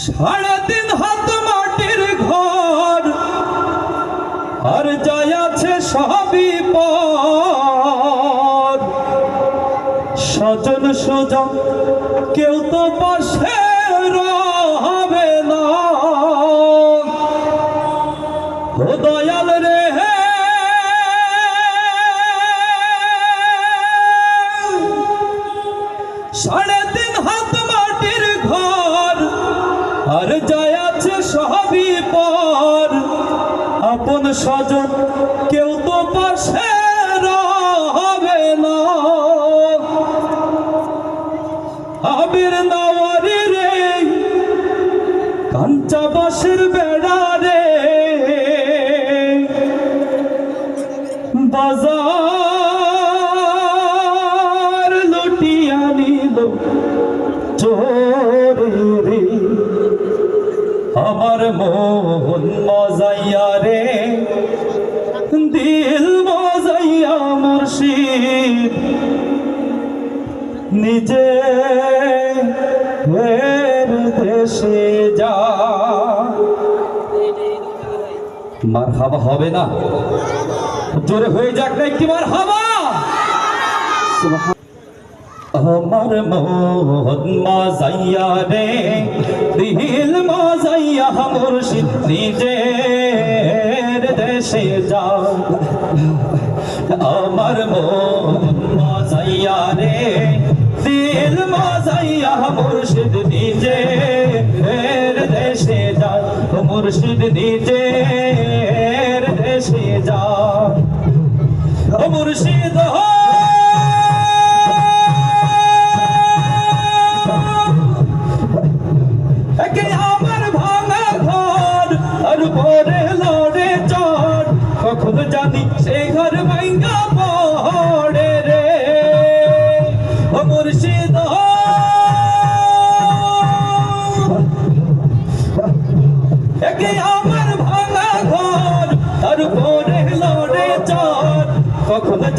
সাড়ে তিন হাত মাটির ঘর। আর যাই আছে সবই পর। স্বজন সুজন কেউ তো পাশে না। দয়াল রে। সাড়ে আপন স্বজন কেউ তো পাশে হবে না। আবির নাওয়ারি রে, কাঞ্চা বাসের বেড়া রে। বাজার লুটিয়া নিল চোরে রে। আমার মন মজাইয়া নিজে দেশে যা। মার হাবা হবে না। জোরে হয়ে যাক না, একটি মার হাবা আমার মন মাজাইয়া রে, দিল মাজাইয়া মুর্শিদ নিজের দেশে যা। আমার মন মাজাইয়া রে, দিল মাজাইয়া মুর্শিদ নিজের দেশে যা, মুর্শিদ নিজের দেশে যা। মুর্শিদ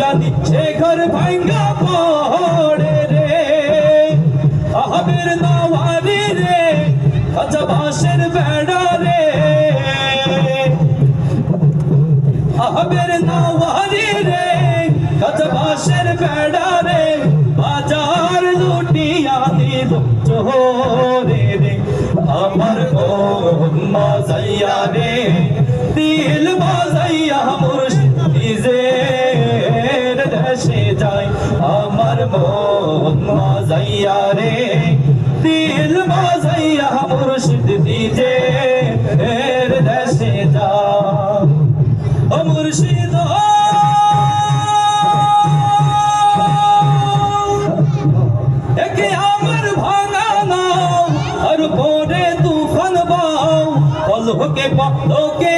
জানি সে ঘর ভাঙ্গা পড়ে রে। আহবের নাওয়ারি রে আচ্ছা বাসের বেড়া রে। আহবের নাওয়ারি রে আচ্ছা বাসের বেড়া রে। বাজার লুটিয়া দিল চোরে রে। আমার মন মাজাইয়া রে দিল দেশে যায় আমার মন মাজাইয়া রে। দিল মাজাইয়া মুর্শিদ নিজে এর দেশে যায় ও মুর্শিদ একে আমার ভাঙা নাও, আর পরে তুফান বাও। পলকে পলকে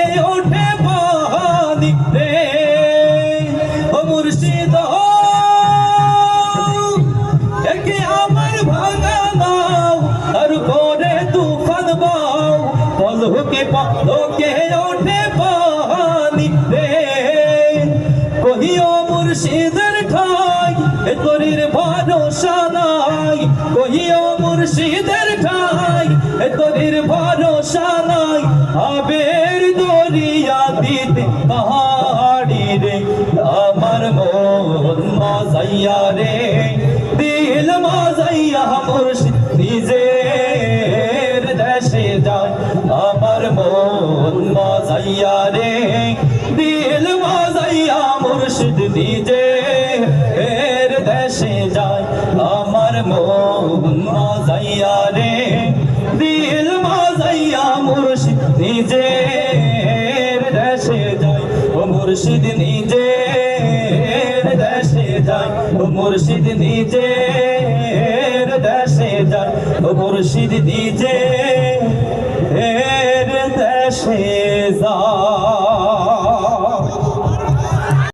নাই, কহিও মুর্শিদের ঠাই। এ আবের দরিয়া দিতে পাহাড়ি রে। আমার মন মাজাইয়া রে, দিল মাজাইয়া মুর্শিদ, নিজের দেশে যায় আমার মন মাজাইয়া রে, দিল মাজাইয়া মুর্শিদ নিজে এর দেশে যায় আমার মন মাজাইয়া রে, দিল মাজাইয়া মুর্শিদ নিজে দেশে যাই ও মুর্শিদ নিজে এর দেশে যাই ও মুর্শিদ নিজে এর দেশে যাই ও মুর্শিদ নিজে